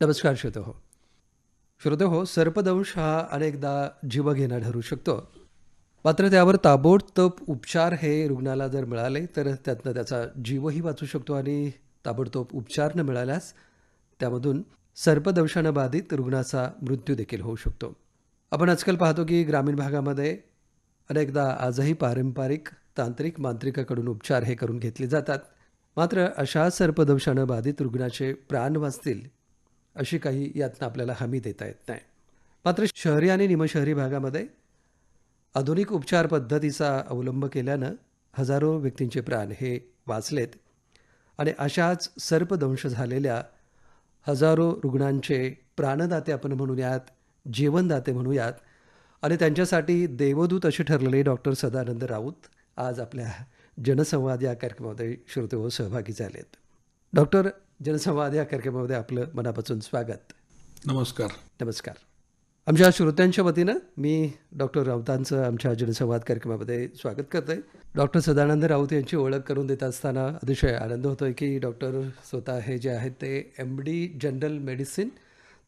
नमस्कार श्रोते हो हो सर्पदंश हा अनेकदा जीवघेणा ठरू शकतो. मात्र त्यावर ताबडतोब उपचार हे रुग्णाला जर मिळाले तर त्यातनं त्याचा जीवही वाचू शकतो आणि ताबडतोब उपचार न मिळाल्यास त्यामधून सर्पदंशानं बाधित रुग्णाचा मृत्यू देखील होऊ शकतो. आपण आजकाल पाहतो की ग्रामीण भागामध्ये अनेकदा आजही पारंपरिक तांत्रिक मांत्रिकाकडून उपचार हे करून घेतले जातात. मात्र अशा सर्पदंशानं बाधित रुग्णाचे प्राण वाचतील अशी काही यातनं आपल्याला हमी देता येत नाही. मात्र शहरी आणि निमशहरी भागामध्ये आधुनिक उपचार पद्धतीचा अवलंब केल्यानं हजारो व्यक्तींचे प्राण हे वाचलेत आणि अशाच सर्पदंश झालेल्या हजारो रुग्णांचे प्राणदाते आपण म्हणूयात जीवनदाते म्हणूयात आणि त्यांच्यासाठी देवदूत असे ठरलेले डॉक्टर सदानंद राऊत आज आपल्या जनसंवाद या कार्यक्रमामध्ये श्रोते सहभागी झालेत. डॉक्टर जनसंवाद या कार्यक्रमामध्ये आपलं मनापासून स्वागत. नमस्कार. नमस्कार. आमच्या श्रोत्यांच्या वतीनं मी डॉक्टर राऊतांचं आमच्या जनसंवाद कार्यक्रमामध्ये स्वागत करतो आहे डॉक्टर सदानंद राऊत यांची ओळख करून देत असताना अतिशय आनंद होतो आहे की डॉक्टर स्वतः हे जे आहेत ते एम डी जनरल मेडिसिन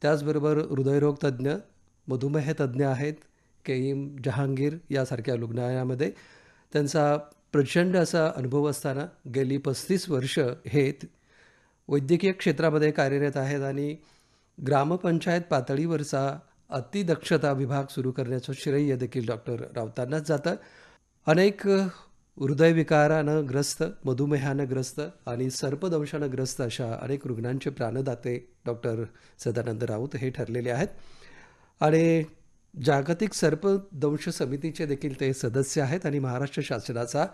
त्याचबरोबर हृदयरोग तज्ज्ञ मधुमेह तज्ज्ञ आहेत केईम जहांगीर यासारख्या रुग्णालयामध्ये. त्यांचा प्रचंड असा अनुभव असताना गेली पस्तीस वर्ष हे वैद्यकीय क्षेत्रामध्ये कार्यरत आहेत आणि ग्रामपंचायत पातळीवरचा अतिदक्षता विभाग सुरू करण्याचं श्रेय देखील डॉक्टर रावतांनाच जातं. अनेक हृदयविकारानं ग्रस्त मधुमेहानं ग्रस्त आणि सर्पदंशानं ग्रस्त अशा अनेक रुग्णांचे प्राणदाते डॉक्टर सदानंद राऊत हे ठरलेले आहेत. आणि जागतिक सर्पदंश समितीचे देखील ते सदस्य आहेत आणि महाराष्ट्र शासनाचा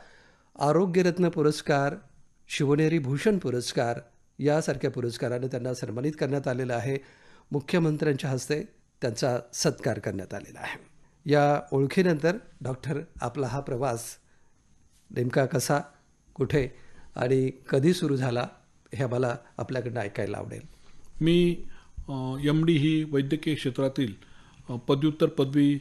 आरोग्यरत्न पुरस्कार शिवनेरी भूषण पुरस्कार यासारख्या पुरस्काराने त्यांना सन्मानित करण्यात आलेलं आहे. मुख्यमंत्र्यांच्या हस्ते त्यांचा सत्कार करण्यात आलेला आहे. या ओळखीनंतर डॉक्टर आपला हा प्रवास नेमका कसा कुठे आणि कधी सुरू झाला हे मला आपल्याकडनं ऐकायला आवडेल. मी एम डी ही वैद्यकीय क्षेत्रातील पदव्युत्तर पदवी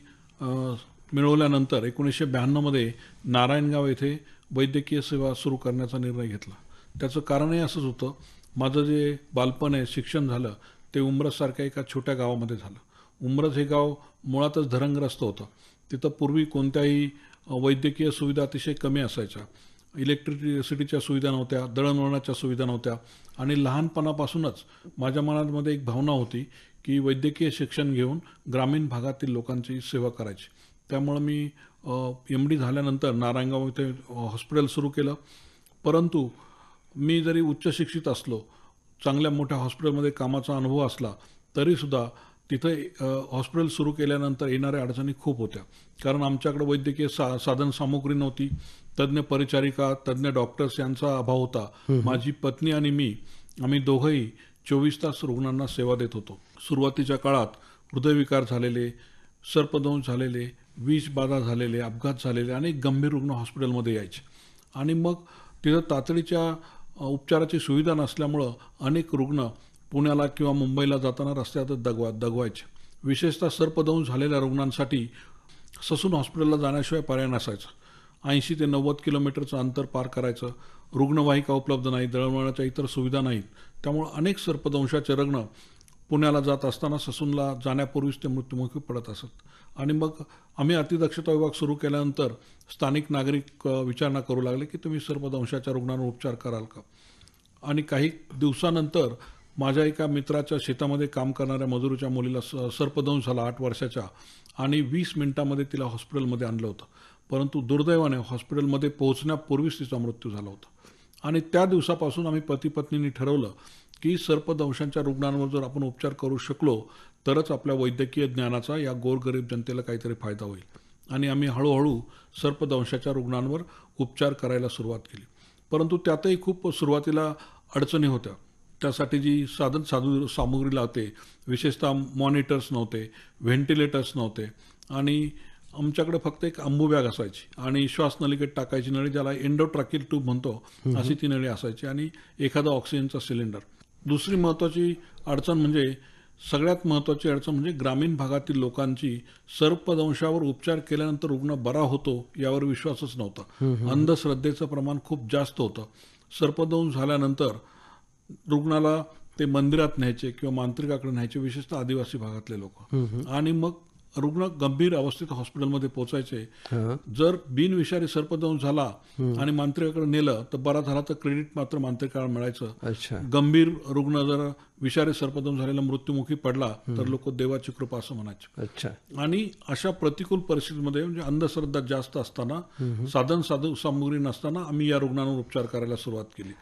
मिळवल्यानंतर एकोणीसशे ब्याण्णवमध्ये नारायणगाव येथे वैद्यकीय सेवा सुरू करण्याचा निर्णय घेतला. त्याचं कारणही असंच होतं माझं जे बालपण आहे शिक्षण झालं ते उमरजसारख्या एका छोट्या गावामध्ये झालं. उमरज हे गाव मुळातच धरणग्रस्त होतं. तिथं पूर्वी कोणत्याही वैद्यकीय सुविधा अतिशय कमी असायच्या. इलेक्ट्रिसिटीच्या सुविधा नव्हत्या दळणवळणाच्या सुविधा नव्हत्या आणि लहानपणापासूनच माझ्या मनामध्ये एक भावना होती की वैद्यकीय शिक्षण घेऊन ग्रामीण भागातील लोकांची सेवा करायची. त्यामुळं मी एम डी झाल्यानंतर नारायणगाव इथे हॉस्पिटल सुरू केलं. परंतु मी जरी उच्च शिक्षित असलो चांगल्या मोठ्या हॉस्पिटलमध्ये कामाचा अनुभव असला तरीसुद्धा तिथं हॉस्पिटल सुरू केल्यानंतर येणाऱ्या अडचणी खूप होत्या. कारण आमच्याकडे वैद्यकीय सा साधन सामुग्री नव्हती. तज्ज्ञ परिचारिका तज्ज्ञ डॉक्टर्स यांचा अभाव होता. माझी पत्नी आणि मी आम्ही दोघंही चोवीस तास रुग्णांना सेवा देत होतो. सुरुवातीच्या काळात हृदयविकार झालेले सर्पदंश झालेले विष बाधा झालेले अपघात झालेले अनेक गंभीर रुग्ण हॉस्पिटलमध्ये यायचे. आणि मग तिथं तातडीच्या उपचाराची सुविधा नसल्यामुळं अनेक रुग्ण पुण्याला किंवा मुंबईला जाताना रस्त्यातच दगवा दगवायचे. विशेषतः सर्पदंश झालेल्या रुग्णांसाठी ससून हॉस्पिटलला जाण्याशिवाय पर्याय नसायचा. ऐंशी ते नव्वद किलोमीटरचं अंतर पार करायचं. रुग्णवाहिका उपलब्ध नाही दळणवळणाच्या इतर सुविधा नाहीत. त्यामुळं अनेक सर्पदंशाचे रुग्ण पुण्याला जात असताना ससूनला जाण्यापूर्वीच ते मृत्युमुखी पडत असत. आणि मग आम्ही अतिदक्षता विभाग सुरू केल्यानंतर स्थानिक नागरिक विचारणा करू लागले की तुम्ही सर्पदंशाच्या रुग्णांवर उपचार कराल का? आणि काही दिवसानंतर माझ्या एका मित्राच्या शेतामध्ये काम करणाऱ्या मजुरीच्या मुलीला स सर्पदंश झाला आठ वर्षाच्या आणि वीस मिनिटामध्ये तिला हॉस्पिटलमध्ये आणलं होतं. परंतु दुर्दैवाने हॉस्पिटलमध्ये पोहोचण्यापूर्वीच तिचा मृत्यू झाला होता. आणि त्या दिवसापासून आम्ही पती पत्नींनी ठरवलं की सर्पदंशांच्या रुग्णांवर जर आपण उपचार करू शकलो तरच आपल्या वैद्यकीय ज्ञानाचा या गोरगरीब जनतेला काहीतरी फायदा होईल. आणि आम्ही हळूहळू सर्पदंशाच्या रुग्णांवर उपचार करायला सुरुवात केली. परंतु त्यातही खूप सुरुवातीला अडचणी होत्या. त्यासाठी जी साधन साधू सामुग्री लावते विशेषतः मॉनिटर्स नव्हते व्हेंटिलेटर्स नव्हते आणि आमच्याकडे फक्त एक अंबू बॅग असायची आणि श्वास नलिकेत टाकायची नळी ज्याला एंडोट्राकिल ट्यूब म्हणतो अशी ती नळी असायची आणि एखादा ऑक्सिजनचा सिलेंडर दुसरी महत्त्वाची अडचण म्हणजे सगळ्यात महत्त्वाची अडचण म्हणजे ग्रामीण भागातील लोकांची सर्पदंशावर उपचार केल्यानंतर रुग्ण बरा होतो यावर विश्वासच नव्हता. अंधश्रद्धेचं प्रमाण खूप जास्त होतं. सर्पदंश झाल्यानंतर रुग्णाला ते मंदिरात न्यायचे किंवा मांत्रिकाकडे न्यायचे विशेषतः आदिवासी भागातले लोक. आणि मग रुग्ण गंभीर अवस्थेत हॉस्पिटलमध्ये पोहोचायचे. जर बिनविषारी सर्पदंश झाला आणि मांत्रिकाकडे नेलं तर बरा झाला तर क्रेडिट मात्र मांत्रिकाला मिळायचं. गंभीर रुग्ण जर विषारी सर्पदंश झालेला मृत्युमुखी पडला तर लोक देवाची कृपा असं म्हणायचे. अच्छा. आणि अशा प्रतिकूल परिस्थितीमध्ये म्हणजे अंधश्रद्धा जास्त असताना साधन साधू सामुग्री नसताना आम्ही या रुग्णांवर उपचार करायला सुरुवात केली.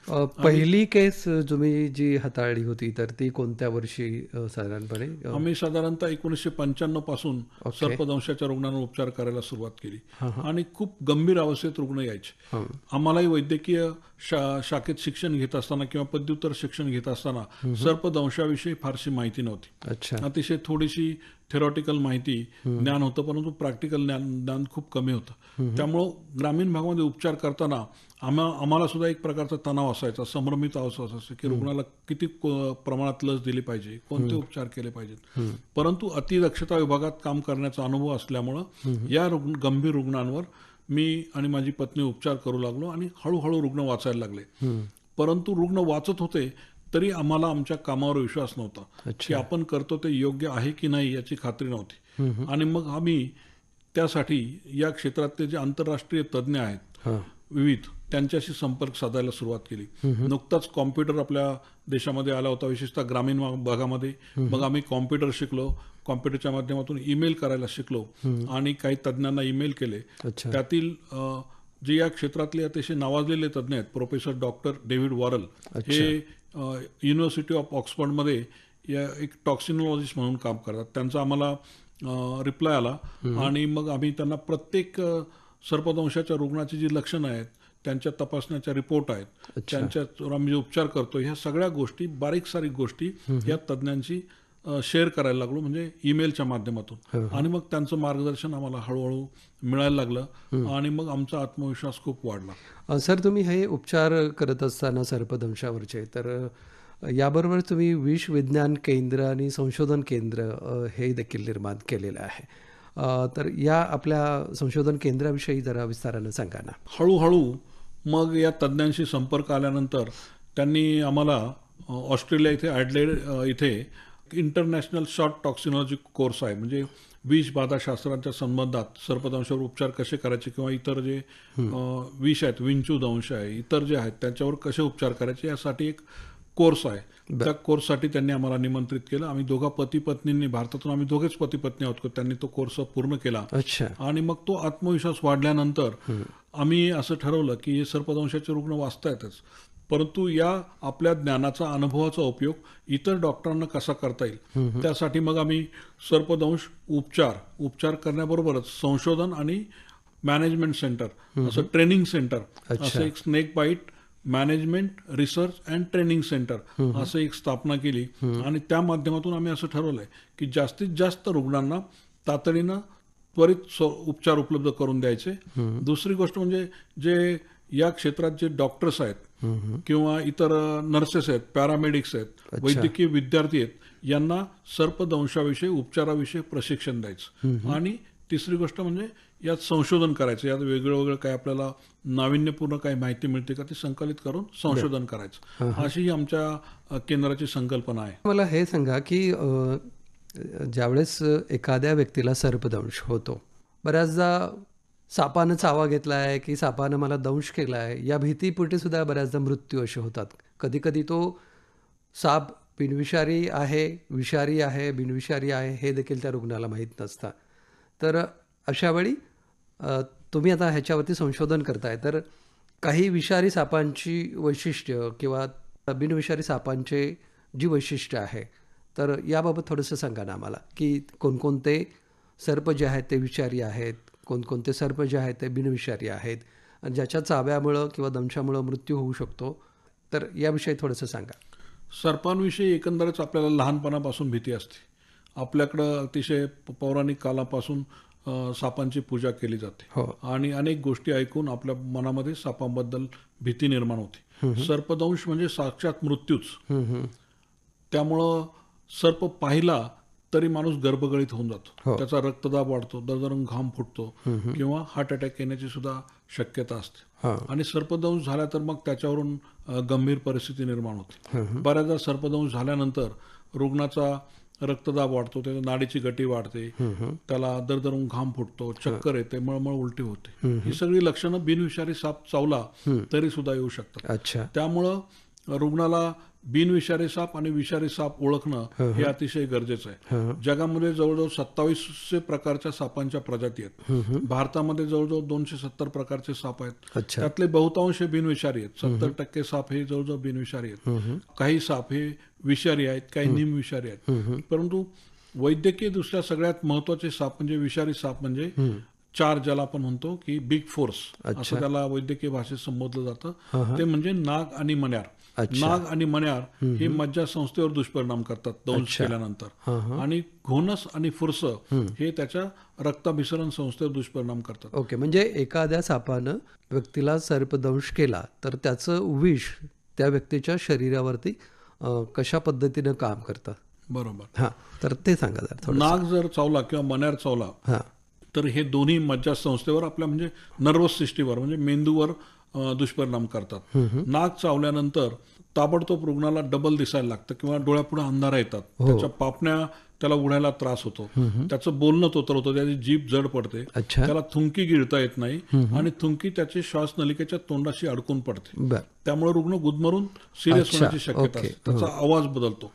पहिली केस तुम्ही जी हाताळली होती तर ती कोणत्या वर्षी साधारणपणे? आम्ही साधारणतः एकोणीसशे पंच्याण्णवपासून सर्पदंशाच्या रुग्णांवर उपचार करायला सुरुवात केली. आणि खूप गंभीर अवस्थेत रुग्ण यायचे. आम्हालाही वैद्यकीय शा शाखेत शिक्षण घेत असताना किंवा पदव्युत्तर शिक्षण घेत असताना सर्पदंशाविषयी फारशी माहिती नव्हती. अच्छा. अतिशय थोडीशी थेरॉटिकल माहिती ज्ञान होतं परंतु प्रॅक्टिकल ज्ञान ज्ञान खूप कमी होतं. त्यामुळं ग्रामीण भागामध्ये उपचार करताना आम्हा आम्हाला सुद्धा एक प्रकारचा तणाव असायचा संभ्रमित अवस्था असायची की रुग्णाला किती प्रमाणात लस दिली पाहिजे कोणते उपचार केले पाहिजेत. परंतु अतिदक्षता विभागात काम करण्याचा अनुभव असल्यामुळं या रुग्ण गंभीर रुग्णांवर मी आणि माझी पत्नी उपचार करू लागलो आणि हळूहळू रुग्ण वाचायला लागले. परंतु रुग्ण वाचत होते तरी आम्हाला आमच्या कामावर विश्वास नव्हता की आपण करतो ते योग्य आहे की नाही याची खात्री नव्हती. आणि मग आम्ही त्यासाठी या क्षेत्रातले जे आंतरराष्ट्रीय तज्ज्ञ आहेत विविध त्यांच्याशी संपर्क साधायला सुरुवात केली. नुकताच कॉम्प्युटर आपल्या देशामध्ये आला होता विशेषतः ग्रामीण भाग- भागामध्ये मग आम्ही कॉम्प्युटर शिकलो कॉम्प्युटरच्या माध्यमातून ईमेल करायला शिकलो आणि काही तज्ज्ञांना ईमेल केले. त्यातील जे या क्षेत्रातले अतिशय नावाजलेले तज्ज्ञ आहेत प्रोफेसर डॉक्टर डेव्हिड वॉरल हे युनिव्हर्सिटी ऑफ ऑक्सफर्डमध्ये या एक टॉक्सिनॉलॉजिस्ट म्हणून काम करतात. त्यांचा आम्हाला रिप्लाय आला आणि मग आम्ही त्यांना प्रत्येक सर्पदंशाच्या रुग्णाची जी लक्षणं आहेत त्यांच्या तपासण्याच्या रिपोर्ट आहेत त्यांच्यावर आम्ही जे उपचार करतो ह्या सगळ्या गोष्टी बारीक सारीक गोष्टी या तज्ज्ञांशी शेअर करायला लागलो म्हणजे ईमेलच्या माध्यमातून. आणि मग त्यांचं मार्गदर्शन आम्हाला हळूहळू मिळायला लागलं आणि मग आमचा आत्मविश्वास खूप वाढला. सर तुम्ही हे उपचार करत असताना सर्पदंशावरचे तर याबरोबर तुम्ही विष विज्ञान केंद्र आणि संशोधन केंद्र हे देखील निर्माण केलेलं आहे. तर या आपल्या संशोधन केंद्राविषयी जरा विस्तारानं सांगा ना. हळूहळू मग या तज्ज्ञांशी संपर्क आल्यानंतर त्यांनी आम्हाला ऑस्ट्रेलिया इथे ॲडलेड इथे इंटरनॅशनल शॉर्ट टॉक्सिनॉलॉजी कोर्स आहे. म्हणजे विष बाधा शास्त्रांच्या संबंधात सर्पदंशावर उपचार कसे करायचे किंवा इतर जे विष आहेत विंचू दंश आहे इतर जे आहेत त्याच्यावर कसे उपचार करायचे यासाठी एक कोर्स आहे. त्या कोर्ससाठी त्यांनी आम्हाला निमंत्रित केलं. आम्ही दोघा पती पत्नींनी भारतातून आम्ही दोघेच पती पत्नी आहोत त्यांनी तो कोर्स पूर्ण केला. आणि मग तो आत्मविश्वास वाढल्यानंतर आम्ही असं ठरवलं की हे सर्पदंशाचे रुग्ण वाचतायतच. परंतु या आपल्या ज्ञानाचा अनुभवाचा उपयोग इतर डॉक्टरांना कसा करता येईल? त्यासाठी मग आम्ही सर्पदंश उपचार उपचार करण्याबरोबरच संशोधन आणि मॅनेजमेंट सेंटर असं ट्रेनिंग सेंटर असं एक snake bite management research and training centre असं एक स्थापना केली. आणि त्या माध्यमातून आम्ही असं ठरवलंय की जास्तीत जास्त रुग्णांना तातडीनं त्वरित उपचार उपलब्ध करून द्यायचे. दुसरी गोष्ट म्हणजे जे या क्षेत्रात जे डॉक्टर्स आहेत किंवा इतर नर्सेस आहेत पॅरामेडिक्स आहेत वैद्यकीय विद्यार्थी आहेत यांना सर्पदंशाविषयी उपचाराविषयी प्रशिक्षण द्यायचं. आणि तिसरी गोष्ट म्हणजे यात संशोधन करायचं. यात वेगळं वेगळं काय आपल्याला नाविन्यपूर्ण काही माहिती मिळते का ती संकलित करून संशोधन करायचं. अशी ही. आमच्या केंद्राची संकल्पना आहे. मला हे सांगा की ज्यावेळेस एखाद्या व्यक्तीला सर्पदंश होतो बऱ्याचदा सापानं चावा घेतला आहे की सापानं मला दंश केला आहे या भीतीपोटी सुद्धा बऱ्याचदा मृत्यू असे होतात. कधीकधी तो साप बिनविषारी आहे विषारी आहे बिनविषारी आहे हे देखील त्या रुग्णाला माहीत नसतं. तर अशा वेळी तुम्ही आता ह्याच्यावरती संशोधन करताय. तर काही विषारी सापांची वैशिष्ट्य किंवा बिनविषारी सापांचे जी वैशिष्ट्य आहे तर याबाबत थोडंसं सांगा ना आम्हाला की कोणकोणते सर्प जे आहेत ते विषारी आहेत कोणकोणते सर्प जे आहेत ते बिनविषारी आहेत. ज्याच्या चाव्यामुळं किंवा दंशामुळं मृत्यू होऊ शकतो. तर याविषयी थोडंसं सांगा. सर्पांविषयी एकंदरच आपल्याला लहानपणापासून भीती असते. आपल्याकडं अतिशय पौराणिक कालापासून सापांची पूजा केली जाते. हो. आणि अनेक गोष्टी ऐकून आपल्या मनामध्ये सापांबद्दल भीती निर्माण होते. सर्पदंश म्हणजे साक्षात मृत्यूच. त्यामुळं सर्प पाहिला तरी माणूस गर्भगळीत होऊन जातो. हो. त्याचा रक्तदाब वाढतो दरदरून घाम फुटतो किंवा हार्ट अटॅक येण्याची सुद्धा शक्यता असते. आणि सर्पदंश झाला तर मग त्याच्यावरून गंभीर परिस्थिती निर्माण होते. बऱ्याचदा सर्पदंश झाल्यानंतर रुग्णाचा रक्तदाब वाढतो त्याच्या नाडीची गती वाढते त्याला दरदरून घाम फुटतो चक्कर येते मळमळ उलटी होते. ही सगळी लक्षणं बिनविषारी साप चावला तरी सुद्धा येऊ शकतात. अच्छा. त्यामुळं रुग्णाला बिनविषारी साप आणि विषारी साप ओळखणं हे अतिशय गरजेचं आहे. जगामध्ये जवळजवळ सत्तावीसशे प्रकारच्या सापांच्या प्रजाती आहेत. भारतामध्ये जवळजवळ दोनशे सत्तर प्रकारचे साप आहेत. त्यातले बहुतांश बिनविषारी आहेत. सत्तर टक्के साप हे जवळजवळ बिनविषारी आहेत. काही साप हे विषारी आहेत काही निमविषारी आहेत. परंतु वैद्यकीय दृष्ट्या सगळ्यात महत्त्वाचे साप म्हणजे विषारी साप म्हणजे चार ज्याला आपण म्हणतो की बिग फोर्स. असं त्याला वैद्यकीय भाषेत संबोधलं जातं. ते म्हणजे नाग आणि मण्यार. नाग आणि मण्यार हे मज्जा संस्थेवर दुष्परिणाम करतात दंश केल्यानंतर. आणि घोनस आणि फुरस हे त्याच्या रक्ताभिसरण संस्थेवर दुष्परिणाम करतात. ओके म्हणजे एखाद्या सापानं व्यक्तीला सर्पदंश केला तर त्याचं विष त्या व्यक्तीच्या शरीरावरती कशा पद्धतीनं काम करतं? बरोबर. हां तर ते सांगा नाग जर चावला किंवा मण्यार चावला तर हे दोन्ही मज्जा संस्थेवर आपल्या म्हणजे नर्वस सिस्टीमवर म्हणजे मेंदूवर दुष्परिणाम करतात. नाग चावल्यानंतर ताबडतोब रुग्णाला डबल दिसायला लागतं किंवा डोळ्यापुढे अंधारा येतात. त्याच्या पापण्या त्याला उडायला त्रास होतो. त्याचं बोलणं तोतर होतं त्याची जीभ जड पडते. त्याला थुंकी गिळता येत नाही आणि थुंकी त्याची श्वासनलिकेच्या तोंडाशी अडकून पडते. त्यामुळे रुग्ण गुदमरून सिरियस होण्याची शक्यता असते. त्याचा आवाज बदलतो.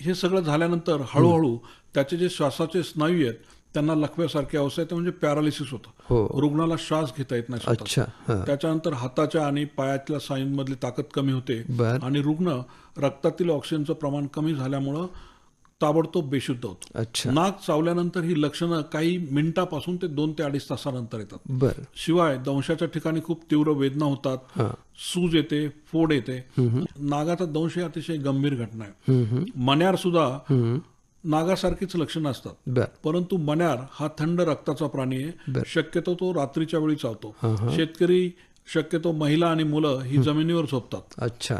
हे सगळं झाल्यानंतर हळूहळू त्याचे जे श्वासाचे स्नायू आहेत त्यांना लखव्यासारखी अवस्था येते म्हणजे पॅरालिसिस हो. होतं रुग्णाला श्वास घेता येत नाही अच्छा हां. त्याच्यानंतर हाताच्या आणि पायातल्या स्नायूंमधली ताकद कमी होते. आणि रुग्ण रक्तातील ऑक्सिजनचं प्रमाण कमी झाल्यामुळं ताबडतोब बेशुद्ध होतो. अच्छा. नाक चावल्यानंतर ही लक्षणं काही मिनिटापासून ते दोन ते अडीच तासानंतर येतात. शिवाय दंशाच्या ठिकाणी खूप तीव्र वेदना होतात. हां. सूज येते फोड येते. नागाचा दंश ही अतिशय गंभीर घटना आहे. मण्यार सुद्धा. नागासारखीच लक्षणं असतात. परंतु मण्यार हा थंड रक्ताचा प्राणी आहे. शक्यतो तो रात्रीच्या वेळी चावतो. शेतकरी शक्यतो महिला आणि मुलं ही जमिनीवर झोपतात. अच्छा.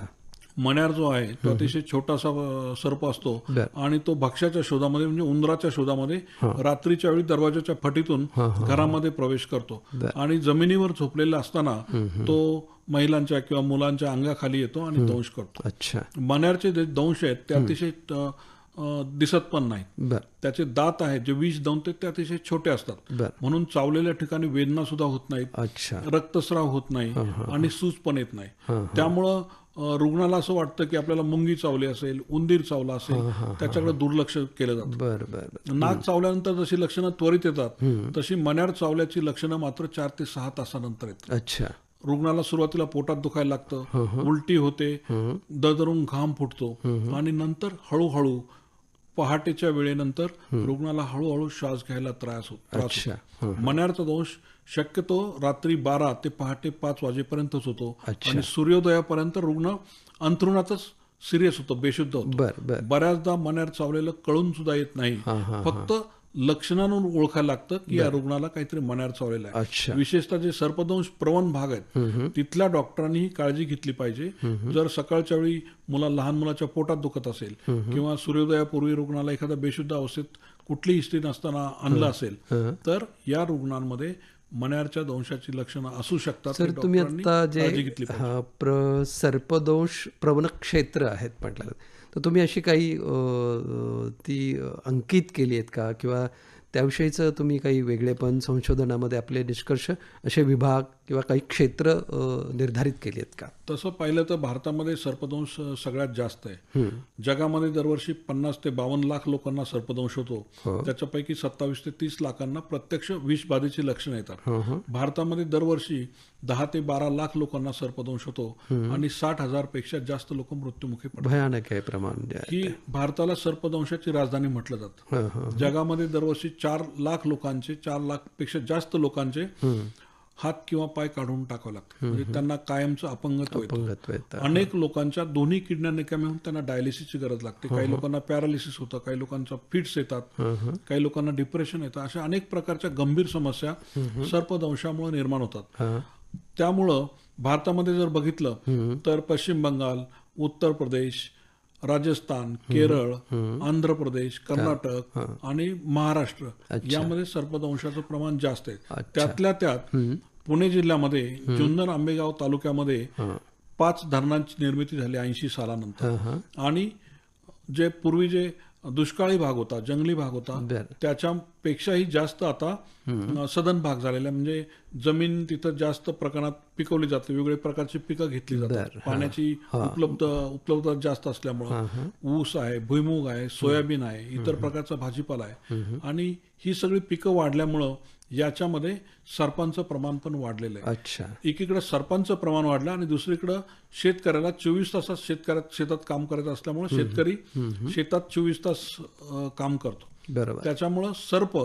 मण्यार जो आहे तो अतिशय छोटासा सर्प असतो. आणि तो भक्ष्याच्या शोधामध्ये म्हणजे उंदराच्या शोधामध्ये रात्रीच्या वेळी दरवाजाच्या फटीतून घरामध्ये प्रवेश करतो. आणि जमिनीवर झोपलेला असताना तो महिलांच्या किंवा मुलांच्या अंगाखाली येतो आणि दंश करतो. अच्छा. मण्यारचे जे दंश आहेत ते अतिशय दिसत पण नाहीत. बर. त्याचे दात आहेत जे विष दंत ते अतिशय छोटे असतात. म्हणून चावलेल्या ठिकाणी वेदना सुद्धा होत नाहीत. रक्तस्राव होत नाही आणि सूज पण येत नाही. त्यामुळं रुग्णाला असं वाटतं की आपल्याला मुंगी चावली असेल उंदीर चावला असेल त्याच्याकडे दुर्लक्ष केलं जातं. नाक चावल्यानंतर जशी लक्षणं त्वरित येतात तशी मण्यार चावल्याची लक्षणं मात्र चार ते सहा तासानंतर येतात. अच्छा. रुग्णाला सुरुवातीला पोटात दुखायला लागतं उलटी होते दरदरून घाम फुटतो आणि नंतर हळूहळू पहाटेच्या वेळेनंतर रुग्णाला हळूहळू श्वास घ्यायला त्रास होत मण्यारचा दोष शक्यतो रात्री बारा ते पहाटे पाच वाजेपर्यंतच होतो. आणि सूर्योदयापर्यंत रुग्ण अंथरुणातच सिरियस होतो बेशुद्ध होतो. बऱ्याचदा मण्यार चावलेलं कळून सुद्धा येत नाही. फक्त लक्षणांवरून ओळखायला लागतं की या रुग्णाला काहीतरी मण्यार चावलेला आहे. विशेषतः जे सर्पदंश प्रवण भाग आहेत तिथल्या डॉक्टरांनी ही काळजी घेतली पाहिजे. जर सकाळच्या वेळी मुला लहान मुलाच्या पोटात दुखत असेल किंवा सूर्योदयापूर्वी रुग्णाला एखाद्या बेशुद्ध अवस्थेत कुठली हिस्ट्री नसताना आणलं असेल. तर या रुग्णांमध्ये मण्यारच्या दंशाची लक्षणं असू शकतात. सर तुम्ही आता जे सर्पदोष प्रवण क्षेत्र आहेत म्हटलं. तर तुम्ही अशी काही ती अंकित केली आहेत का? किंवा त्याविषयीचं तुम्ही काही वेगळेपण संशोधनामध्ये आपले निष्कर्ष असे विभाग किंवा काही क्षेत्र निर्धारित केली आहेत का? तसं पाहिलं तर भारतामध्ये सर्पदंश सगळ्यात जास्त आहे. जगामध्ये दरवर्षी पन्नास ते बावन्न लाख लोकांना सर्पदंश होतो. हो. त्याच्यापैकी सत्तावीस ते तीस लाखांना प्रत्यक्ष विषबाधेची लक्षणं येतात. हं, हं. भारतामध्ये दरवर्षी दहा ते बारा लाख लोकांना सर्पदंश होतो आणि साठ हजारपेक्षा जास्त लोक मृत्युमुखी पडतात. भयानक आहे प्रमाण. ही भारताला सर्पदंशाची राजधानी म्हटलं जातं. जगामध्ये दरवर्षी चार लाख लोकांचे चार लाखपेक्षा जास्त लोकांचे हात किंवा पाय काढून टाकावे लागतात म्हणजे त्यांना कायमचं अपंगत्व येतं. अनेक लोकांच्या दोन्ही किडण्या निकामी होऊन त्यांना डायलिसिसची गरज लागते. काही लोकांना पॅरालिसिस होतं काही लोकांचा फिट्स येतात काही लोकांना डिप्रेशन येतं. अशा अनेक प्रकारच्या गंभीर समस्या सर्पदंशामुळे निर्माण होतात. त्यामुळं भारतामध्ये जर बघितलं तर पश्चिम बंगाल उत्तर प्रदेश राजस्थान केरळ आंध्र प्रदेश कर्नाटक आणि महाराष्ट्र यामध्ये सर्पदंशाचं प्रमाण जास्त आहे. त्यातल्या त्यात पुणे जिल्ह्यामध्ये जुन्नर आंबेगाव तालुक्यामध्ये पाच धरणांची निर्मिती झाली ऐंशी सालानंतर. आणि जे पूर्वी जे दुष्काळी भाग होता जंगली भाग होता त्याच्यापेक्षाही जास्त आता सदन भाग झालेला म्हणजे जमीन तिथं जास्त प्रमाणात पिकवली जाते वेगवेगळ्या प्रकारची पिकं घेतली जातात. पाण्याची उपलब्ध उपलब्धता जास्त असल्यामुळं ऊस आहे भुईमुग आहे सोयाबीन आहे इतर प्रकारचा भाजीपाला आहे. आणि ही सगळी पिकं वाढल्यामुळं याच्यामध्ये सर्पांचं प्रमाण पण वाढलेलं आहे. अच्छा. एकीकडे सर्पांचं प्रमाण वाढलं आणि दुसरीकडे शेतकऱ्याला चोवीस तासात शेतकऱ्यात शेतात काम करायचं असल्यामुळे शेतकरी शेतात चोवीस तास काम करतो. बरोबर. त्याच्यामुळं सर्प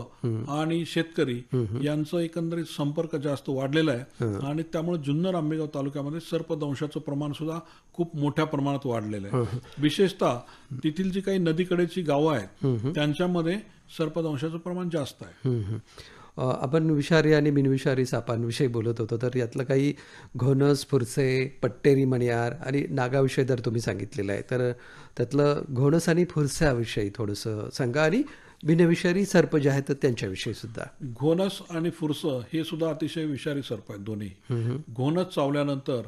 आणि शेतकरी यांचं एकंदरीत संपर्क जास्त वाढलेला आहे. आणि त्यामुळे जुन्नर आंबेगाव तालुक्यामध्ये सर्पदंशाचं प्रमाण सुद्धा खूप मोठ्या प्रमाणात वाढलेलं आहे. विशेषतः तेथील जी काही नदीकडेची गावं आहेत त्यांच्यामध्ये सर्पदंशाचं प्रमाण जास्त आहे. आपण विषारी आणि बिनविषारी सापांविषयी बोलत होतो तर यातलं काही घोणस फुरसे पट्टेरी मणियार आणि नागाविषयी तर तुम्ही सांगितलेलं आहे. तर त्यातलं घोणस आणि फुरस्याविषयी थोडंसं सांगा आणि बिनविषारी सर्प जे आहेत तर त्यांच्याविषयी सुद्धा. घोणस आणि फुरसं हे सुद्धा अतिशय विषारी सर्प आहेत दोन्ही. घोणस चावल्यानंतर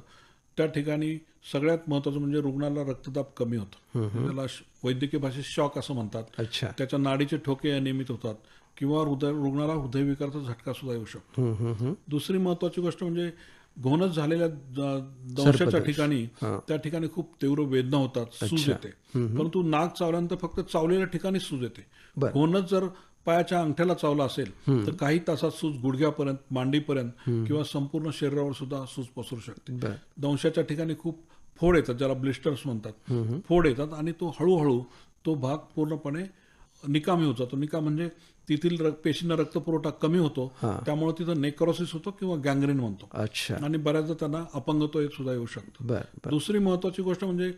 त्या ठिकाणी सगळ्यात महत्वाचं म्हणजे रुग्णाला रक्तदाब कमी होतो. त्याला वैद्यकीय भाषेत शॉक असं म्हणतात. अच्छा. त्याच्या नाडीचे ठोके अनियमित होतात. किंवा हृदय रुग्णाला हृदयविकाराचा झटका सुद्धा येऊ शकतो. दुसरी महत्वाची गोष्ट म्हणजे घोणस झालेल्या दंशाच्या ठिकाणी त्या ठिकाणी खूप तीव्र वेदना होतात सूज येते. परंतु नाक चावल्यानंतर फक्त चावलेल्या ठिकाणी सूज येते. घोणस जर पायाच्या अंगठ्याला चावला असेल तर काही तासात सूज गुडघ्यापर्यंत मांडीपर्यंत किंवा संपूर्ण शरीरावर सुद्धा सूज पसरू शकते. दंशाच्या ठिकाणी खूप फोड येतात ज्याला ब्लिस्टर्स म्हणतात. फोड येतात आणि तो हळूहळू तो भाग पूर्णपणे निकामी होत जातो. निकाम म्हणजे तेथील पेशींना रक्तपुरवठा कमी होतो. त्यामुळे तिथं नेक्रोसिस होतो किंवा गँग्रीन म्हणतो. अच्छा. आणि बऱ्याचदा त्यांना अपंगत्व येत सुद्धा येऊ शकतो. दुसरी महत्वाची गोष्ट म्हणजे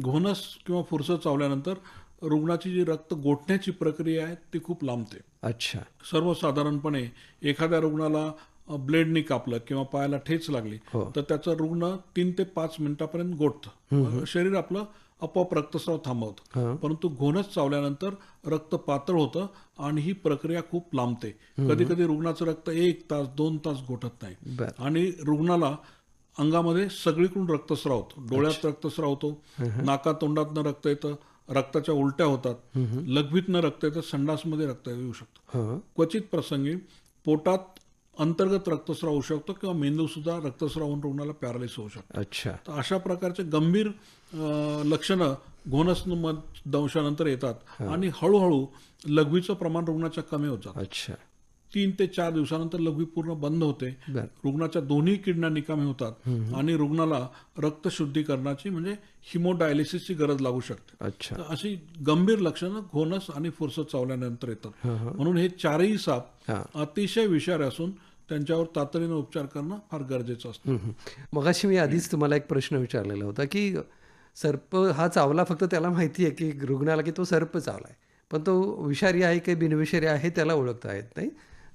घोणस किंवा फुरसं चावल्यानंतर रुग्णाची जी रक्त गोठण्याची प्रक्रिया आहे ती खूप लांबते. अच्छा. सर्वसाधारणपणे एखाद्या रुग्णाला ब्लेडनी कापलं किंवा पायाला ठेच लागली हो. तर त्याचं रुग्ण तीन ते पाच मिनिटापर्यंत गोठतं. शरीर आपलं आपोआप रक्तस्राव थांबवतं. परंतु घोणच चावल्यानंतर रक्त पातळ होतं आणि ही प्रक्रिया खूप लांबते. कधी कधी रुग्णाचं रक्त एक तास दोन तास गोठत नाही. आणि रुग्णाला अंगामध्ये सगळीकडून रक्तस्राव होतो. डोळ्यात रक्तस्राव होतो. नाका तोंडातनं रक्त येतं. रक्ताच्या उलट्या होतात. लघवीतनं रक्त येतं. संडासमध्ये रक्त येऊ शकतं. क्वचित प्रसंगी पोटात अंतर्गत रक्तस्राव होऊ शकतो किंवा मेंदू सुद्धा रक्तस्राव होऊन रुग्णाला पॅरालिस होऊ शकतो. अच्छा. तर अशा प्रकारचे गंभीर लक्षणं घोणस दंशानंतर येतात आणि हळूहळू लघवीचं प्रमाण रुग्णाच्या कमी होत जातं. अच्छा. तीन ते चार दिवसानंतर लघवी पूर्ण बंद होते. रुग्णाच्या दोन्ही किडण्या निकामी होतात आणि रुग्णाला रक्त शुद्धीकरणाची म्हणजे हिमोडायलिसिसची गरज लागू शकते. अच्छा. अशी गंभीर लक्षणं घोणस आणि फुरसत चावल्यानंतर येतात. म्हणून हे चारही साप अतिशय विषारी असून त्यांच्यावर तातडीनं उपचार करणं फार गरजेचं असतं. मगाशी मी आधीच तुम्हाला एक प्रश्न विचारलेला होता की सर्प हा चावला फक्त त्याला माहिती आहे की रुग्णाला की तो सर्प चावला आहे पण तो विषारी आहे की बिनविषारी आहे त्याला ओळखता येत नाही.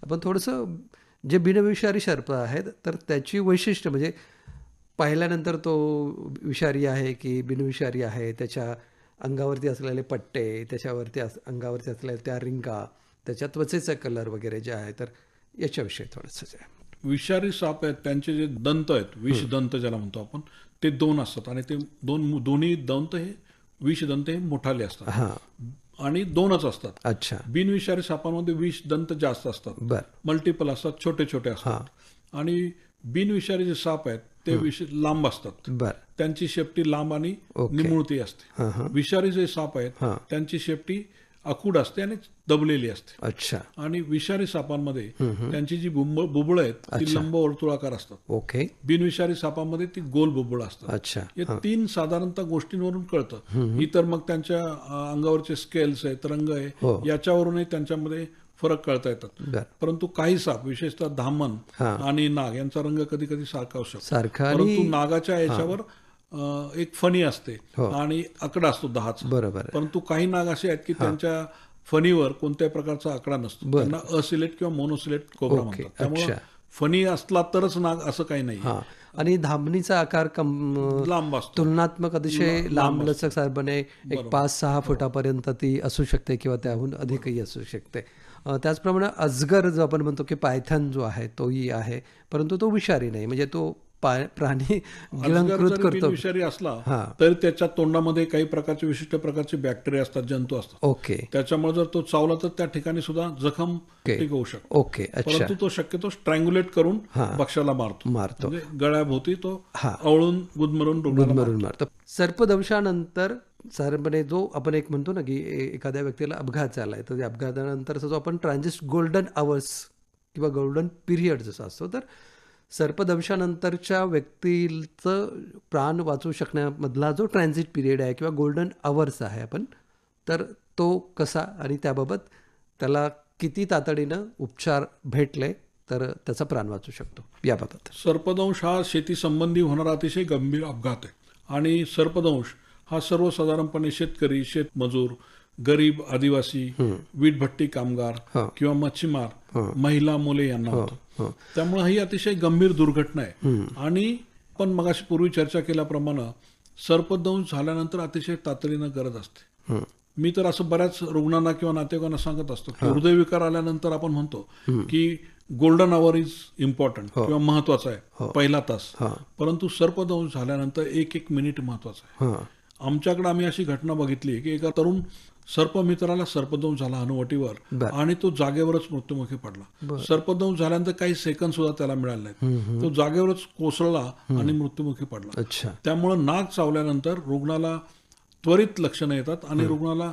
आपण थोडंसं जे बिनविषारी सर्प आहेत तर त्याची वैशिष्ट्य म्हणजे पाहिल्यानंतर तो विषारी आहे की बिनविषारी आहे त्याच्या अंगावरती असलेले पट्टे त्याच्यावरती अस अंगावरती असलेल्या त्या रिंगा त्याच्या त्वचेचा कलर वगैरे जे आहे तर याच्याविषयी थोडंसं आहे. विषारी साप आहेत त्यांचे जे दंत आहेत विष दंत ज्याला म्हणतो आपण ते दोन असतात आणि ते दोन दोन्ही दंत हे विष दंत हे मोठाले असतात. आणि दोनच असतात. अच्छा. बिनविषारी सापांमध्ये विष दंत जास्त असतात. मल्टिपल असतात छोटे छोटे असतात आणि बिनविषारी जे साप आहेत ते विष लांब असतात. बर. त्यांची शेपटी लांब आणि. निमुळती असते. विषारी जे साप आहेत. त्यांची शेपटी अखूड असते आणि दबलेली असते. अच्छा. आणि विषारी सापांमध्ये त्यांची जी बुंब- बुबुळ आहेत ती लंब वर्तुळाकार असतात. ओके. बिनविषारी सापांमध्ये ती गोल बुबुळ असतात. अच्छा. या तीन साधारणतः गोष्टींवरून कळतं. इतर मग त्यांच्या अंगावरचे स्केल्स आहेत रंग हो. आहे याच्यावरूनही त्यांच्यामध्ये फरक कळता येतात. परंतु काही साप विशेषतः धामण हां. आणि नाग यांचा रंग कधी कधी सारखा असू शकतो. सारखा आणि परंतु नागाच्या याच्यावर एक फणी असते हो. आणि आकडा असतो दहाचा. बरोबर. परंतु काही नाग असे आहेत की त्यांच्या फणीवर कोणत्याही प्रकारचा आकडा नसतो. त्यांना असिलेट किंवा मोनोसिलेट कोबरा म्हणतात. त्यामुळे. फणी असला तरच नाग असं काही नाही आणि धामणीचा आकार कम लांब असतो. तुलनात्मक अतिशय लांब लचक सारपणे एक पाच सहा फुटापर्यंत ती असू शकते किंवा त्याहून अधिकही असू शकते. त्याचप्रमाणे अजगर जो आपण म्हणतो की पायथन जो आहे तोही आहे. परंतु तो विषारी नाही. म्हणजे तो प्राणी गिळंकृत करतो विषारी असला. तरी त्याच्या तोंडामध्ये काही प्रकारचे विशिष्ट प्रकारचे बॅक्टेरिया असतात जंतू असतात. ओके. त्याच्यामुळे जर तो चावला तर त्या ठिकाणी सुद्धा जखम होऊ शकतो. ओके अच्छा. परंतु तो शक्यतो स्ट्रँग्युलेट करून हा. पक्षाला मारतो. मारतो. म्हणजे गळ्याभोवती तो हा. आवळून गुदमरून रुग्णाला मरून मारतो. सर्पदंशानंतर साधारणपणे जो आपण एक म्हणतो ना की एखाद्या व्यक्तीला अपघात झालाय तर त्या अपघातानंतरचा जो आपण ट्रान्झिस्ट गोल्डन आवर्स किंवा गोल्डन पिरियड जसा असतो तर सर्पदंशानंतरच्या व्यक्तीचं प्राण वाचू शकण्यामधला जो ट्रान्झिट पिरियड आहे किंवा गोल्डन अवर्स आहे आपण तर तो कसा आणि त्याबाबत त्याला किती तातडीनं उपचार भेटले तर त्याचा प्राण वाचू शकतो याबाबत. सर्पदंश हा शेतीसंबंधी होणारा अतिशय गंभीर अपघात आहे. आणि सर्पदंश हा सर्वसाधारणपणे शेतकरी शेतमजूर गरीब आदिवासी वीटभट्टी कामगार. किंवा मच्छीमार महिला मुले यांना होतो. त्यामुळे ही अतिशय गंभीर दुर्घटना आहे. आणि आपण मगाशी पूर्वी चर्चा केल्याप्रमाणे सर्पदंश झाल्यानंतर अतिशय तातडीनं गरज असते. मी तर असं बऱ्याच रुग्णांना किंवा नातेवाईकांना सांगत असतो की हृदयविकार आल्यानंतर आपण म्हणतो की गोल्डन आवर इज इम्पॉर्टंट किंवा महत्त्वाचा आहे. पहिला तास. परंतु सर्पदंश झाल्यानंतर एक एक मिनिट महत्त्वाचा आहे. आमच्याकडे आम्ही अशी घटना बघितली की एका तरुण सर्पमित्राला सर्पदंश झाला हनुवटीवर. आणि तो जागेवरच मृत्युमुखी पडला. सर्पदंश झाल्यानंतर काही सेकंद सुद्धा त्याला मिळाले नाहीत. तो जागेवरच कोसळला आणि मृत्युमुखी पडला. त्यामुळं नाक चावल्यानंतर रुग्णाला त्वरित लक्षणं येतात आणि रुग्णाला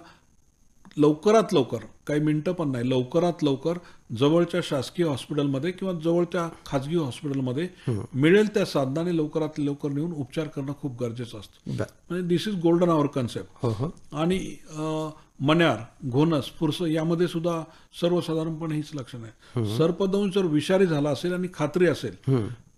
लवकरात लवकर काही मिनिटं पण नाही लवकरात लवकर जवळच्या शासकीय हॉस्पिटलमध्ये किंवा जवळच्या खाजगी हॉस्पिटलमध्ये मिळेल त्या साधनाने लवकरात लवकर नेऊन उपचार करणं खूप गरजेचं असतं. म्हणजे this is golden hour concept आणि अं, मण्यार घोणस पुरस यामध्ये सुद्धा सर्वसाधारणपणे हीच लक्षणं आहे. सर्पदंश जर विषारी झाला असेल आणि खात्री असेल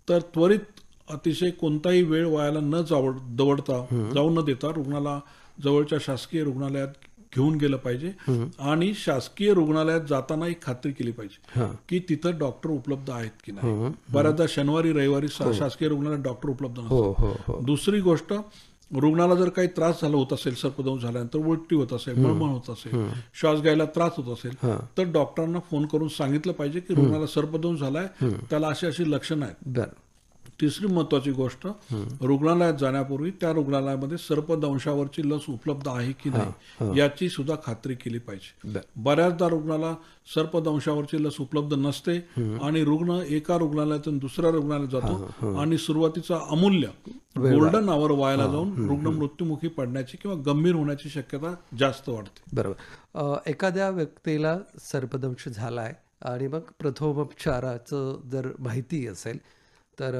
तर त्वरित अतिशय कोणताही वेळ वायाला न जावड दवडता जाऊ न देता रुग्णाला जवळच्या शासकीय रुग्णालयात घेऊन गेलं पाहिजे आणि शासकीय रुग्णालयात जाताना एक खात्री केली पाहिजे हां. की तिथं डॉक्टर उपलब्ध आहेत की नाही. बऱ्याचदा शनिवारी रविवारी शा- शासकीय रुग्णालयात डॉक्टर उपलब्ध नसतात. हो हो. हो दुसरी गोष्ट रुग्णाला जर काही त्रास झाला होत असेल सर्पदंश झाल्यानंतर उलटी होत असेल मळमळ होत असेल श्वास घ्यायला त्रास होत असेल हां. तर डॉक्टरांना फोन करून सांगितलं पाहिजे की रुग्णाला सर्पदंश झालाय त्याला अशी अशी लक्षणं आहेत. तिसरी महत्वाची गोष्ट रुग्णालयात जाण्यापूर्वी त्या रुग्णालयामध्ये सर्पदंशावरची लस उपलब्ध आहे की नाही याची सुद्धा खात्री केली पाहिजे. बऱ्याचदा रुग्णाला सर्पदंशावरची लस उपलब्ध नसते आणि रुग्ण एका रुग्णालयातून दुसऱ्या रुग्णालयात जातो आणि सुरुवातीचा अमूल्य गोल्डन आवर वायाला जाऊन रुग्ण मृत्युमुखी पडण्याची किंवा गंभीर होण्याची शक्यता जास्त वाढते. बरोबर. एखाद्या व्यक्तीला सर्पदंश झाला आहे आणि मग प्रथमोपचाराचं जर माहिती असेल तर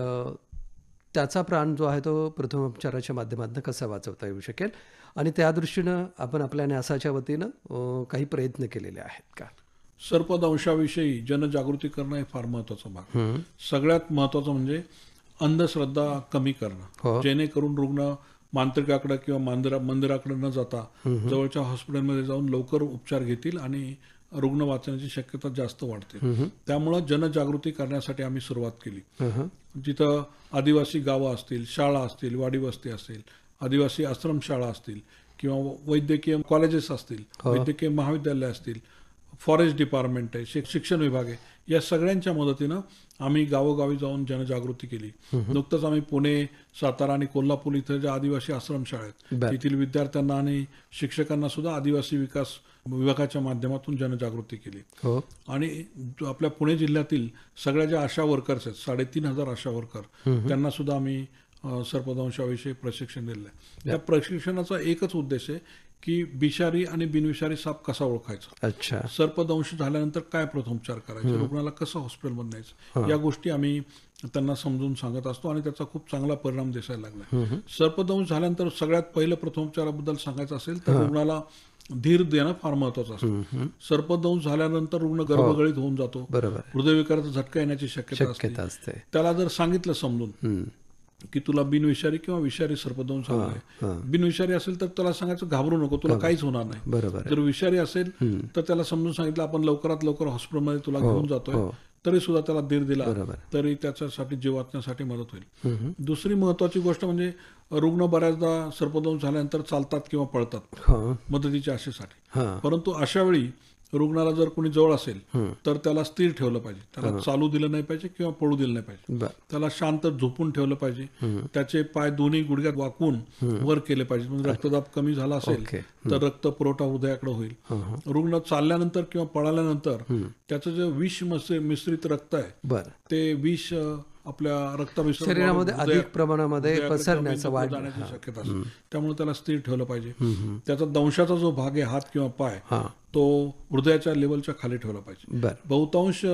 त्याचा प्राण जो आहे तो प्रथमोपचाराच्या माध्यमातून कसा वाचवता येऊ शकेल? आणि त्या दृष्टीनं आपण आपल्या न्यासाच्या वतीनं काही प्रयत्न केलेले आहेत का? सर्पदंशाविषयी जनजागृती करणं हे फार महत्त्वाचा भाग. सगळ्यात महत्वाचं म्हणजे अंधश्रद्धा कमी हो. करणं जेणेकरून रुग्ण मांत्रिकाकडे किंवा मंदिरा मंदिराकडे न जाता जवळच्या हॉस्पिटलमध्ये जाऊन लवकर उपचार घेतील आणि रुग्ण वाचण्याची शक्यता जास्त वाढते. त्यामुळं जनजागृती करण्यासाठी आम्ही सुरुवात केली. जिथं आदिवासी गावं असतील शाळा असतील वाडी वस्ती असतील आदिवासी आश्रमशाळा असतील किंवा वैद्यकीय कॉलेजेस असतील वैद्यकीय महाविद्यालय असतील फॉरेस्ट डिपार्टमेंट आहे शिक- शिक्षण विभाग आहे या सगळ्यांच्या मदतीनं आम्ही गावोगावी जाऊन जनजागृती केली. नुकतंच आम्ही पुणे सातारा आणि कोल्हापूर इथं ज्या आदिवासी आश्रमशाळा आहेत. तेथील विद्यार्थ्यांना आणि शिक्षकांना सुद्धा आदिवासी विकास विभागाच्या माध्यमातून जनजागृती केली. हो. आणि आपल्या पुणे जिल्ह्यातील सगळ्या ज्या आशा वर्कर्स आहेत साडेतीन हजार आशा वर्कर त्यांना सुद्धा आम्ही सर्पदंशाविषयी प्रशिक्षण दिलेलं आहे. त्या प्रशिक्षणाचा एकच उद्देश आहे की बिषारी आणि बिनविषारी साप कसा ओळखायचा? अच्छा. सर्पदंश झाल्यानंतर काय प्रथमोपचार करायचे? रुग्णाला कसं हॉस्पिटलमध्ये न्यायचं? या गोष्टी आम्ही त्यांना समजून सांगत असतो आणि त्याचा खूप चांगला परिणाम दिसायला लागला सर्पदंश झाल्यानंतर सगळ्यात पहिलं प्रथमोपचाराबद्दल सांगायचं असेल तर रुग्णाला धीर देणं फार महत्वाचं असतं. सर्पदंश झाल्यानंतर रुग्ण गर्भगळीत होऊन जातो. हृदयविकाराचा झटका येण्याची शक्यता असते. त्याला जर सांगितलं समजून हं, की तुला बिनविषारी किंवा विषारी सर्पदंश झालाय बिनविषारी असेल तर त्याला सांगायचं घाबरू नको तुला काहीच होणार नाही. जर विषारी असेल तर त्याला समजून सांगितलं आपण लवकरात लवकर हॉस्पिटलमध्ये तुला घेऊन जातोय. तरी सुद्धा त्याला धीर दिला. तरी त्याच्यासाठी जीव वाचण्यासाठी मदत होईल. दुसरी महत्वाची गोष्ट म्हणजे रुग्ण बऱ्याचदा सर्पदंश झाल्यानंतर चालतात किंवा पळतात मदतीच्या आशेसाठी. परंतु अशा वेळी रुग्णाला जर कोणी जवळ असेल तर त्याला स्थिर ठेवलं पाहिजे. त्याला चालू दिलं नाही पाहिजे किंवा पळू दिलं नाही पाहिजे. त्याला शांत झोपून ठेवलं पाहिजे. त्याचे पाय दोन्ही गुडघ्यात वाकून वर केले पाहिजे. म्हणजे रक्तदाब कमी झाला असेल. तर रक्त पुरवठा हृदयाकडे होईल. रुग्ण चालल्यानंतर किंवा पळाल्यानंतर त्याचं जे विष मिश्रित रक्त आहे ते विष आपल्या रक्ताभिसरण शरीरामध्ये अधिक प्रमाणामध्ये पसरण्याचं वाढ जाण्याची शक्यता असते. त्यामुळे त्याला स्थिर ठेवलं पाहिजे. त्याचा दंशाचा जो भाग आहे हात किंवा पाय हा. तो हृदयाच्या लेवलच्या खाली ठेवला पाहिजे. बहुतांश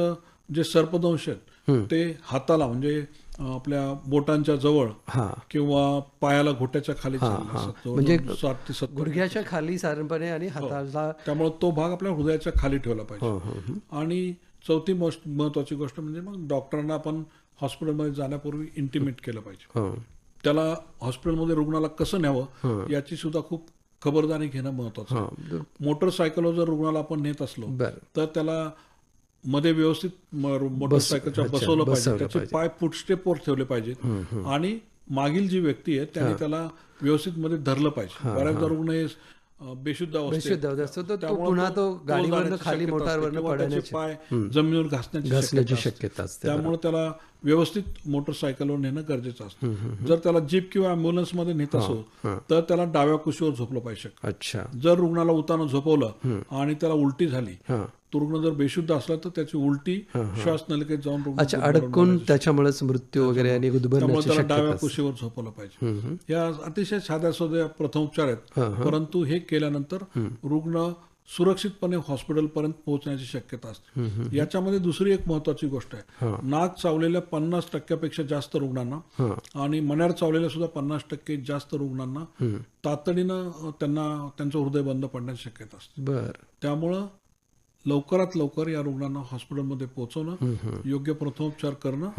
जे सर्पदंश आहेत ते हाताला म्हणजे आपल्या बोटांच्या जवळ हा. किंवा पायाला घोट्याच्या खाली म्हणजे सात ते सत्तर गुडघ्याच्या खाली साधारणपणे आणि हाताला त्यामुळे तो भाग आपल्या हृदयाच्या खाली ठेवला पाहिजे. हो, हो, हो. आणि चौथी मोस्ट महत्वाची गोष्ट म्हणजे मग डॉक्टरांना आपण हॉस्पिटलमध्ये जाण्यापूर्वी इंटिमेट केलं पाहिजे. त्याला हॉस्पिटलमध्ये रुग्णाला कसं न्यावं याची सुद्धा खूप खबरदारी घेणं महत्वाचं आहे. मोटरसायकलवर जर रुग्णाला आपण नेत असलो तर त्याला मध्ये व्यवस्थित मोटरसायकलच्या बसवलं पाहिजे. त्याचे. पाय फुटस्टेपवर ठेवले पाहिजेत. आणि मागील जी व्यक्ती आहे त्याने त्याला व्यवस्थित मध्ये धरलं पाहिजे. बऱ्याचदा रुग्ण हे बेशुद्ध बेशुद्ध असतो, तो पुन्हा तो गाडीवरनं खाली मोटारवरनं पडण्याची- पाय जमिनीवर घासण्याची घसण्याची शक्यता असते. त्यामुळे त्याला व्यवस्थित मोटरसायकलवर नेणं गरजेचं असतं. जर त्याला जीप किंवा अँब्युलन्समध्ये नेत असो तर त्याला डाव्या कुशीवर झोपलं पाहिजे. अच्छा. जर रुग्णाला उतानं झोपवलं आणि त्याला उलटी झाली रुग्ण जर बेशुद्ध असला तर त्याची उलटी श्वास नलिकेत जाऊन अच्छा अडकून त्याच्यामुळेच मृत्यू वगैरे आणि त्याला डाव्या. कुशीवर झोपवलं पाहिजे. या अतिशय साध्या साध्या प्रथमोपचार आहेत. परंतु हे केल्यानंतर रुग्ण सुरक्षितपणे हॉस्पिटलपर्यंत पोहोचण्याची शक्यता असते. याच्यामध्ये दुसरी एक महत्वाची गोष्ट आहे. नाक चावलेल्या पन्नास टक्क्यापेक्षा जास्त रुग्णांना आणि मण्यार चावलेल्या सुद्धा पन्नास टक्के जास्त रुग्णांना तातडीनं त्यांना त्यांचं हृदय बंद पडण्याची शक्यता असते. बर. त्यामुळं लवकरात लवकर या रुग्णांना हॉस्पिटलमध्ये पोहोचवणं योग्य प्रथमोपचार करणं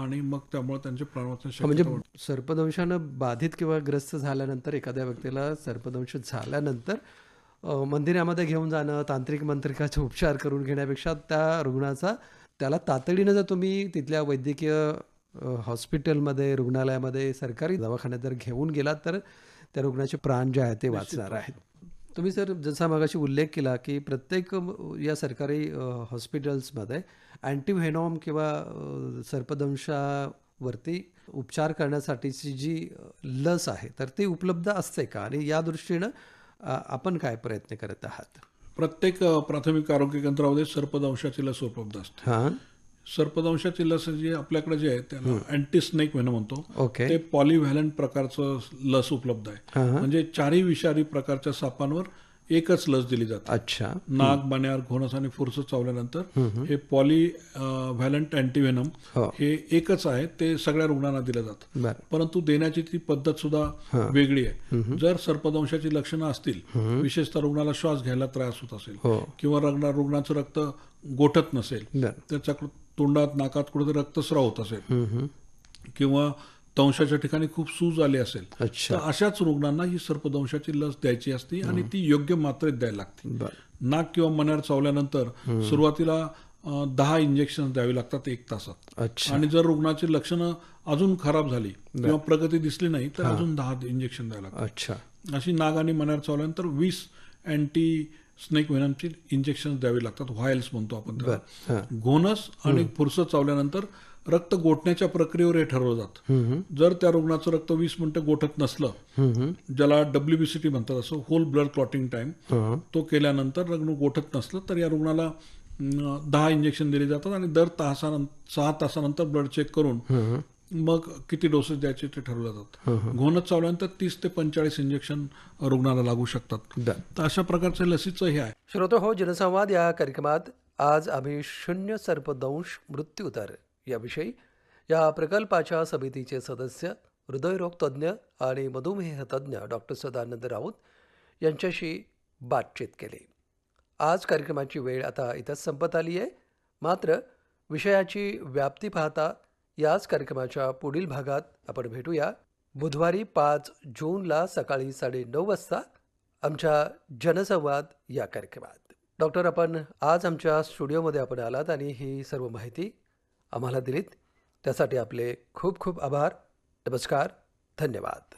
आणि मग त्यामुळे त्यांचे प्राण म्हणजे. सर्पदंशानं बाधित किंवा ग्रस्त झाल्यानंतर एखाद्या व्यक्तीला सर्पदंश झाल्यानंतर मंदिरामध्ये घेऊन जाणं तांत्रिक मंत्रिकाचे उपचार करून घेण्यापेक्षा त्या रुग्णाचा त्याला तातडीनं जर तुम्ही तिथल्या वैद्यकीय हॉस्पिटलमध्ये रुग्णालयामध्ये सरकारी दवाखान्यात जर घेऊन गेलात तर त्या रुग्णाचे प्राण जे आहेत ते वाचणार आहेत. तुम्ही सर जसा मागाशी उल्लेख केला की प्रत्येक या सरकारी हॉस्पिटल्समध्ये अँटीव्हेनॉम किंवा सर्पदंशावरती उपचार करण्यासाठीची जी लस आहे तर ती उपलब्ध असते का? आणि या दृष्टीनं आपण काय प्रयत्न करत आहात? प्रत्येक प्राथमिक आरोग्य केंद्रामध्ये सर्पदंशाची लस उपलब्ध असते. हां. सर्पदंशाची लस जी आपल्याकडे जे आहे त्याला अँटी स्नेक वेनं म्हणतो. ते पॉलिव्हॅलंट प्रकारचं लस उपलब्ध आहे. म्हणजे चारही विषारी प्रकारच्या सापांवर एकच लस दिली जाते. अच्छा. नाग मण्यार घोणस आणि फुरसं चावल्यानंतर हे पॉली व्हॅलंट अँटीव्हेनम हो. एकच आहे ते सगळ्या रुग्णांना दिलं जातं. परंतु देण्याची ती पद्धत सुद्धा वेगळी आहे. जर सर्पदंशाची लक्षणं असतील विशेषतः रुग्णाला श्वास घ्यायला त्रास होत असेल हो. किंवा रुग्णा रुग्णाचं रक्त गोठत नसेल त्याच्या तोंडात नाकात कुठेतरी रक्तस्राव होत असेल. किंवा दंशाच्या ठिकाणी खूप सूज आली असेल. तर अशाच रुग्णांना ही सर्पदंशाची लस द्यायची असते आणि ती योग्य मात्रेत द्यायला लागते. नाक किंवा मण्यार चावल्यानंतर सुरुवातीला दहा इंजेक्शन द्यावी लागतात एक तासात. आणि जर रुग्णाची लक्षणं अजून खराब झाली किंवा प्रगती दिसली नाही तर अजून दहा इंजेक्शन द्यावं लागतात. अच्छा. अशी नाग आणि मण्यार चावल्यानंतर वीस अँटी स्नेक व्हेनमची इंजेक्शन द्यावी लागतात व्हायल्स म्हणतो आपण घोणस आणि फुरसं चावल्यानंतर रक्त गोठण्याच्या प्रक्रियेवर हे ठरवलं जातं. जर त्या रुग्णाचं रक्त वीस मिनिटं गोठत नसलं. ज्याला डब्ल्यूबीसीटी म्हणतात असं होल ब्लड क्लॉटिंग टाइम तो केल्यानंतर रुग्ण गोठत नसलं तर या रुग्णाला दहा इंजेक्शन दिले जातात आणि दर तासानंतर सहा तासानंतर ब्लड चेक करून. मग किती डोसेस द्यायचे ते ठरवलं जातं. घोणत चावल्यानंतर तीस ते पंचेचाळीस इंजेक्शन रुग्णाला लागू शकतात. तर अशा प्रकारचं लसीचं हे आहे. श्रोतो हो जनसंवाद या कार्यक्रमात आज आम्ही शून्य सर्पदंश मृत्यूदर याविषयी या प्रकल्पाच्या समितीचे सदस्य हृदयरोग तज्ज्ञ आणि मधुमेह तज्ज्ञ डॉक्टर सदानंद राऊत यांच्याशी बातचीत केली. आज कार्यक्रमाची वेळ आता इथंच संपत आली आहे मात्र विषयाची व्याप्ती पाहता याच कार्यक्रमाच्या पुढील भागात आपण भेटूया. बुधवारी पाच जूनला सकाळी साडेनऊ वाजता आमच्या जनसंवाद या कार्यक्रमात. डॉक्टर आपण आज आमच्या स्टुडिओमध्ये आपण आलात आणि ही सर्व माहिती आम्हाला दिलीत. त्यासाठी आपले खूप खूप आभार. नमस्कार. धन्यवाद.